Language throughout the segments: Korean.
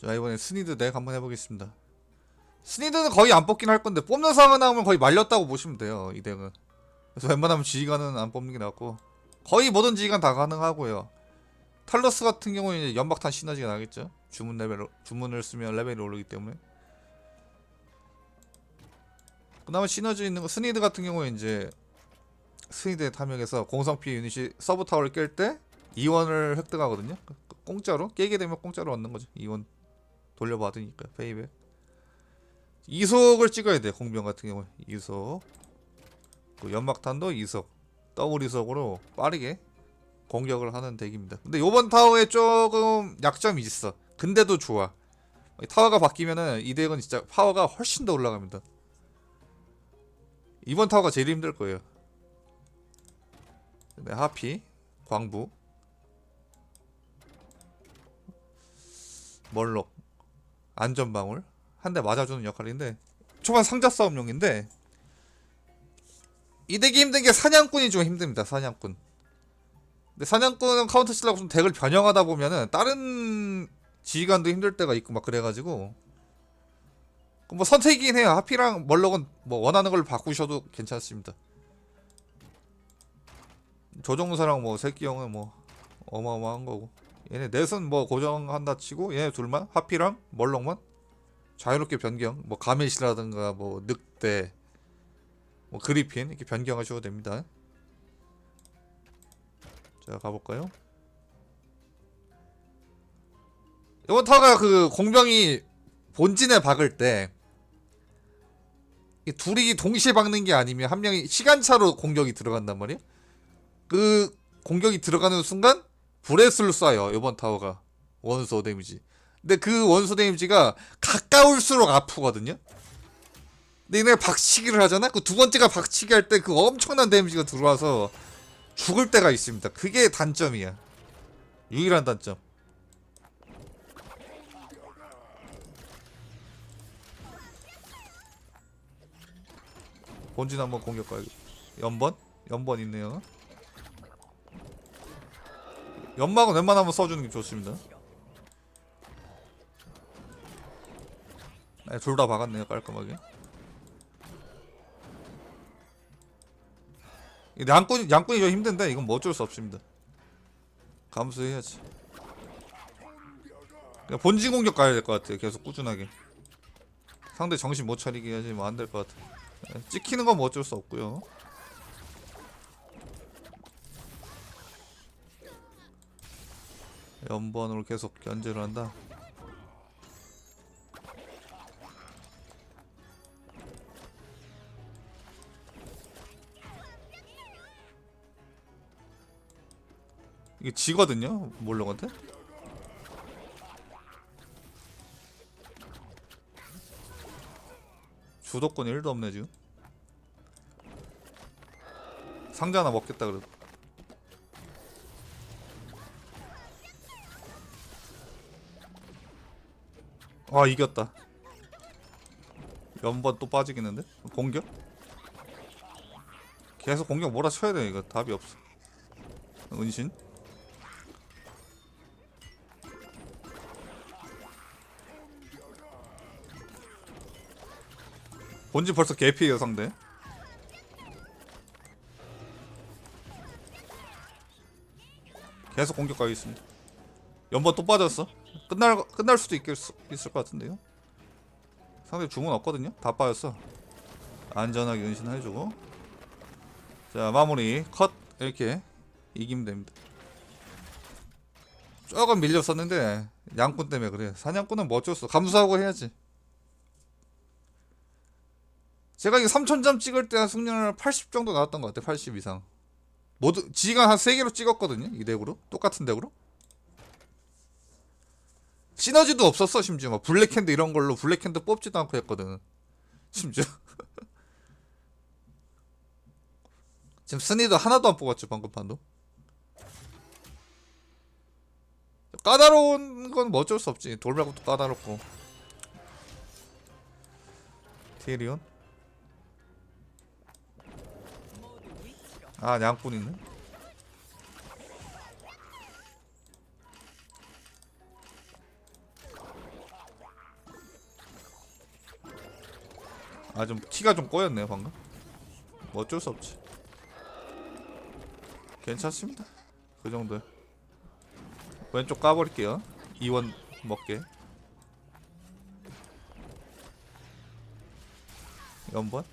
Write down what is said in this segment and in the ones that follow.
자 이번에 스니드 덱 한번 해보겠습니다. 스니드는 거의 안 뽑긴 할 건데 뽑는 상황 나오면 거의 말렸다고 보시면 돼요 이 덱은. 그래서 웬만하면 지휘관은 안 뽑는 게 낫고 거의 모든 지휘관 다 가능하고요. 탈러스 같은 경우에 이제 연막탄 시너지가 나겠죠? 주문 레벨 주문을 쓰면 레벨이 오르기 때문에. 그다음에 시너지 있는 거 스니드 같은 경우에 이제 스니드의 탐욕에서 공성피 유닛이 서브 타워를 깰 때 이원을 획득하거든요. 그- 그 공짜로? 깨게 되면 공짜로 얻는 거죠. 이원 돌려받으니까 페이백. 이속을 찍어야 돼 공병 같은 경우에 이속. 그 연막탄도 이속. 더블 이속으로 빠르게 공격을 하는 덱입니다. 근데 요번 타워에 조금 약점이 있어. 근데도 좋아. 이 타워가 바뀌면은 이 덱은 진짜 파워가 훨씬 더 올라갑니다. 이번 타워가 제일 힘들 거예요. 네, 하피, 광부, 멀록, 안전방울 한 대 맞아주는 역할인데 초반 상자 싸움용인데 이 덱이 힘든 게 사냥꾼이 좀 힘듭니다. 사냥꾼. 근데 사냥꾼은 카운터 치려고 좀 덱을 변형하다 보면은 다른 지휘관도 힘들 때가 있고 막 그래가지고 뭐 선택이긴 해요. 하피랑 멀록은 뭐 원하는 걸 바꾸셔도 괜찮습니다. 조종사랑 뭐 새끼 형은 뭐 어마어마한 거고 얘네 넷은 뭐 고정한다 치고 얘네 둘만 하피랑 멀록만 자유롭게 변경 뭐 가메시라든가 뭐 늑대 뭐 그리핀 이렇게 변경하셔도 됩니다. 자 가볼까요? 이번 타가 그 공병이 본진에 박을 때이 둘이 동시에 박는 게 아니면 한 명이 시간차로 공격이 들어간단 말이에요. 그 공격이 들어가는 순간 브레스를 쏴요 이번 타워가. 원소 데미지. 근데 그 원소 데미지가 가까울수록 아프거든요? 근데 얘네 박치기를 하잖아? 그 두 번째가 박치기 할 때 그 엄청난 데미지가 들어와서 죽을 때가 있습니다. 그게 단점이야. 유일한 단점. 본진 한번 공격 가야겠다 연번? 연번 있네요 연막은 웬만하면 써주는 게 좋습니다. 네, 둘다 박았네요 깔끔하게. 이 양꾼 양꾼이 좀 힘든데 이건 뭐 어쩔 수 없습니다. 감수해야지. 본진 공격 가야 될 것 같아요. 계속 꾸준하게. 상대 정신 못 차리게 해야지 뭐 안 될 것 같아. 네, 찍히는 건 뭐 어쩔 수 없고요. 연번으로 계속 견제를 한다. 이게 지거든요, 몰롱한테. 주도권 1도 없네 지금. 상자 하나 먹겠다 그래도. 아 이겼다. 연번 또 빠지겠는데? 공격? 계속 공격 몰아쳐야 돼. 이거 답이 없어. 은신? 본진 벌써 개피예요 상대. 계속 공격 가겠습니다. 연번 또 빠졌어 끝날 끝날 수도 있겠, 있을 것 같은데요. 상대 주문 없거든요. 다 빠졌어. 안전하게 은신 해주고. 자 마무리 컷 이렇게 이기면 됩니다. 조금 밀렸었는데 양꾼 때문에 그래. 사냥꾼은 뭐 어쩔 수. 감수하고 해야지. 제가 이게 3000점 찍을 때 숙련을 80 정도 나왔던 것 같아. 80 이상. 모두 지가 한 3개로 찍었거든요. 이 덱으로. 똑같은 덱으로. 시너지도 없었어 심지어. 막 블랙핸드 이런 걸로 블랙핸드 뽑지도 않고 했거든. 심지어. 지금 스니도 하나도 안 뽑았죠 방금 판도. 까다로운 건 뭐 어쩔 수 없지. 돌발부터 까다롭고. 티리온? 아 양꾼 있네 아좀 키가 좀 꼬였네요 방금. 뭐 어쩔 수 없지. 괜찮습니다. 그 정도 왼쪽 까버릴게요. 2원 먹게. 연번?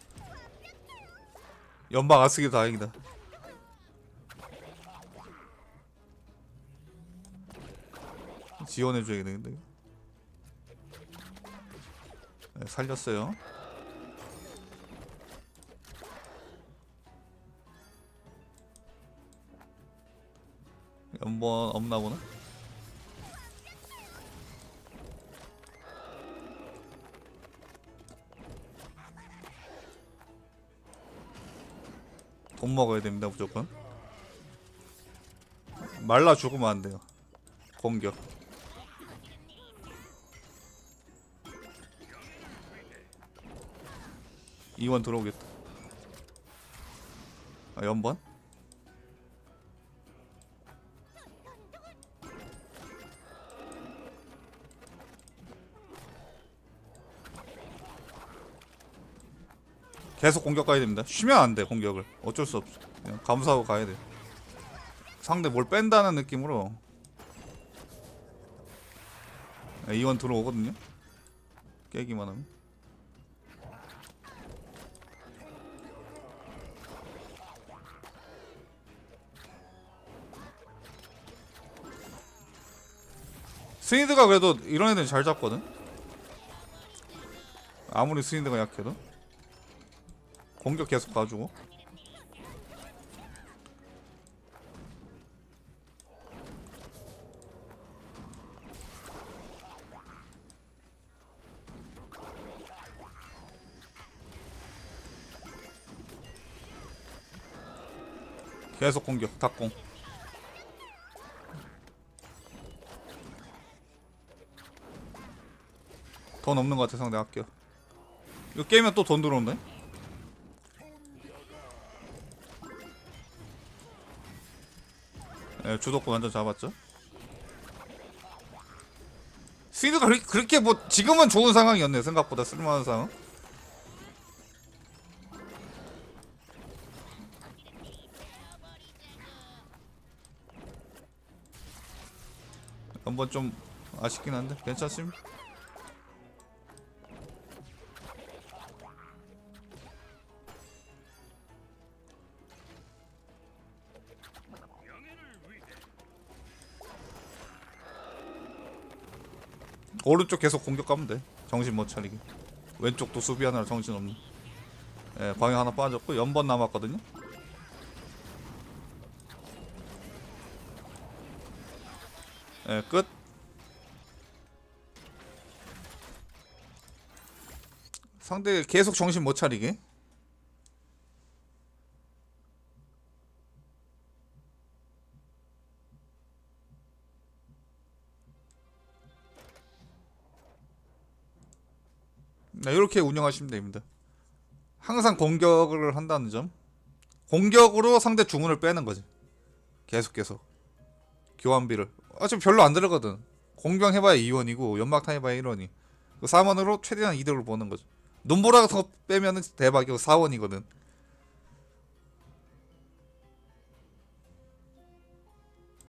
연방 안 쓰기 다행이다. 지원해줘야겠네 근데. 네, 살렸어요 연번 없나 보나? 돈 먹어야 됩니다 무조건. 말라 죽으면 안 돼요. 공격. 이원 들어오겠다. 아 연번 계속 공격 가야 됩니다. 쉬면 안 돼 공격을. 어쩔 수 없어. 그냥 감수하고 가야 돼. 상대 뭘 뺀다는 느낌으로 네, 이원 들어오거든요. 깨기만 하면. 스니드가 그래도 이런 애들 잘 잡거든. 아무리 스니드가 약해도. 공격 계속 가주고. 계속 공격 탁공. 돈 없는 것 같아 상대 아껴. 이거 깨면 또 돈 들어온다 예, 주도권 완전 잡았죠. 그리- 그렇게 뭐 지금은 좋은 상황이었네요. 생각보다 쓸만한 상황. 한번 좀 아쉽긴 한데 괜찮습니다. 오른쪽 계속 공격 가면 돼. 정신 못 차리게. 왼쪽도 수비하느라 정신 없네. 예, 방에 하나 빠졌고 연번 남았거든요. 예, 끝. 상대 계속 정신 못 차리게. 네, 이렇게 운영하시면 됩니다. 항상 공격을 한다는 점. 공격으로 상대 주문을 빼는 거지. 계속 계속. 교환비를. 어차피 별로 안 들어거든. 공격 해봐야 2원이고 연막탄 해봐야 1원이. 그 4원으로 최대한 이득을 보는 거죠. 눈보라서 빼면은 대박이고 4원이거든.